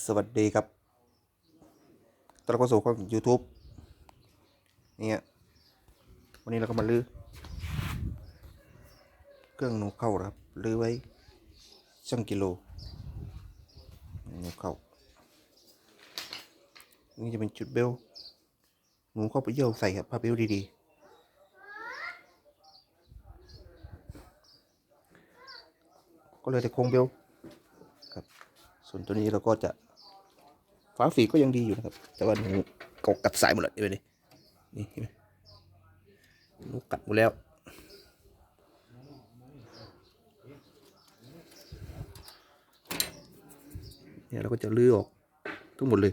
สวัสดีครับตอนเราก็สู่ช่อง YouTube เนี่ย วันนี้เราก็มาลื้อ เครื่องหนูเข้าครับ ลื้อไว้ช่างกิโลหนูเข้า นี่จะเป็นจุดเบล หนูเข้าไปเยี่ยวใส่ครับผ้าเบลดีๆ ก็เลยแต่โครงเบล ส่วนตัวนี้เราก็จะฝาฝีก็ยังดีอยู่นะครับ แต่ว่าหนูกกัดสายหมดเลยเห็นไหมนี่เห็นไหมหนูกัดหมดแล้วเนี่ยเราก็จะลื้อออกทั้งหมดเลย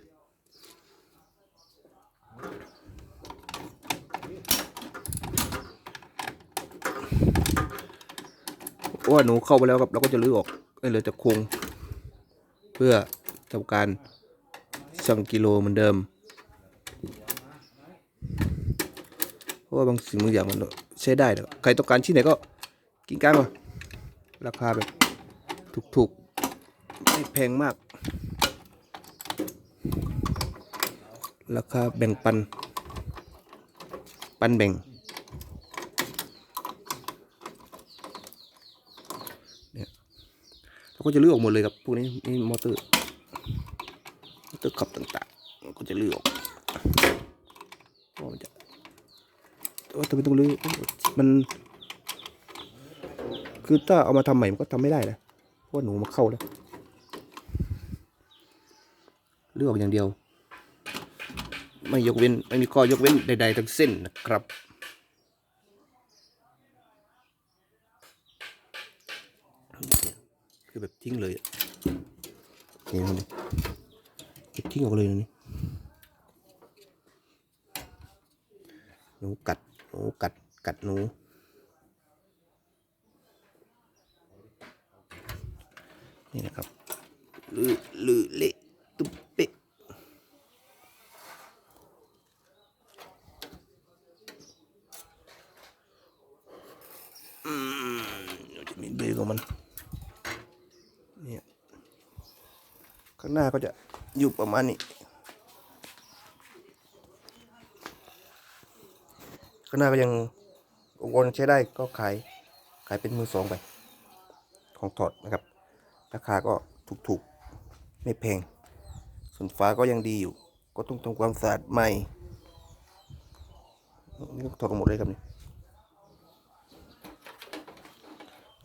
เพราะว่าหนูเข้าไปแล้วครับเราก็จะลื้อออกให้เหลือแต่โครง พื่อทำการชั่งกิโลเหมือนเดิม เพราะว่าบางสิ่งบางอย่างมันใช้ได้นะใครต้องการที่ไหนก็กินกลางมาราคาแบบถูกๆ ไม่แพงมาก ราคาแบ่งปัน ปันแบ่ง เราก็จะลื้อออกหมดเลยครับพวกนี้นี่มอเตอร์มอเตอร์ขับต่างๆเราก็จะลื้อออกเพราะมันจะว่าทำไมต้องลื้อมัน คือถ้าเอามาทำใหม่มันก็ทำไม่ได้นะเพราะว่าหนูมาเข้าแล้วลื้อออกอย่างเดียว ไม่ยกเว้นไม่มีข้อยกเว้นใด ๆ ทั้งสิ้นนะครับ คือแบบทิ้งเลยอะนี่ครับเก็บทิ้งออกเลยนะนี่หนูกัดหนูกัดกัดหนูนี่นะครับลือลือเละตุ๊บเป๊ะอืมจะมีเบรกของมัน เนี่ย ข้างหน้าก็จะอยู่ประมาณนี้ ข้างหน้าก็ยังวนใช้ได้ก็ขายขายเป็นมือสองไป ของถอดนะครับ ราคาก็ถูกๆ ไม่แพง ส่วนฟ้าก็ยังดีอยู่ ก็ต้องทำความสะอาดใหม่นี่ถอดหมดเลยครับนี่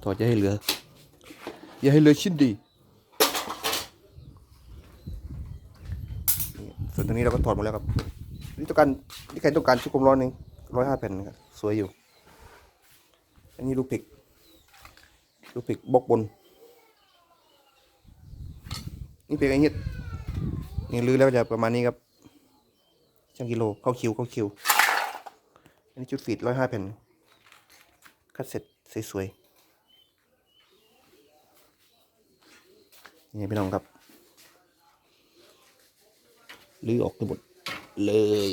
ถอดจะให้เหลือ อย่าให้เหลือชิ้นดี ส่ วนตรงนี้เราก็ถอดหมดแล้วครับ นี่ต้องการนี่ใครต้องการชุดกลมร้อนนึงร้อยห้าแผ่นครับสวยอยู่ อันนี้ลูกผิกลูกผิกบล็อกบน นี่เป็นไอ้เงี้ยนี่ลื้อแล้วจะประมาณนี้ครับช่างกิโลเข้าคิวเข้าคิว อันนี้ชุดฟีดร้อยห้าแผ่น คัดเสร็จสวยๆนี่พี่น้องครับ ลื้อออกทั้งหมดเลย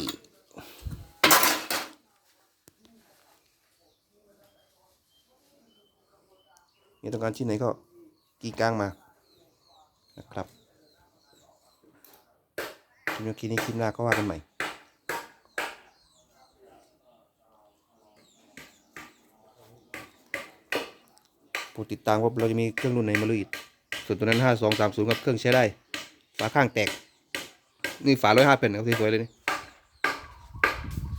มีต้องการชิ้นไหนก็กีกลางมานะครับคลิปนี้คลิปนี้คลิปหน้าก็ว่ากันใหม่โปรดติดตามว่าเราจะมีเครื่องรุ่นไหนมาลุยอีกส่วนตัวนั้นห้าสองสามศูนย์กับเครื่องใช้ได้ ฝาข้างแตก นี่ฝาร้อยห้าแผ่นครับสวยๆเลยนี่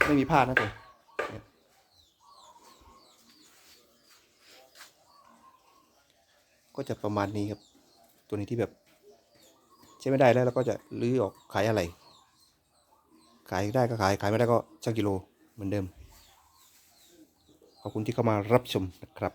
ไม่มีพลาดนะตัวก็จะประมาณนี้ครับ ตัวนี้ที่แบบ ใช้ไม่ได้แล้วเราก็จะลื้อออกขายอะไร ขายได้ก็ขาย ขายไม่ได้ก็ช่างกิโลเหมือนเดิม ขอบคุณที่เข้ามารับชมนะครับ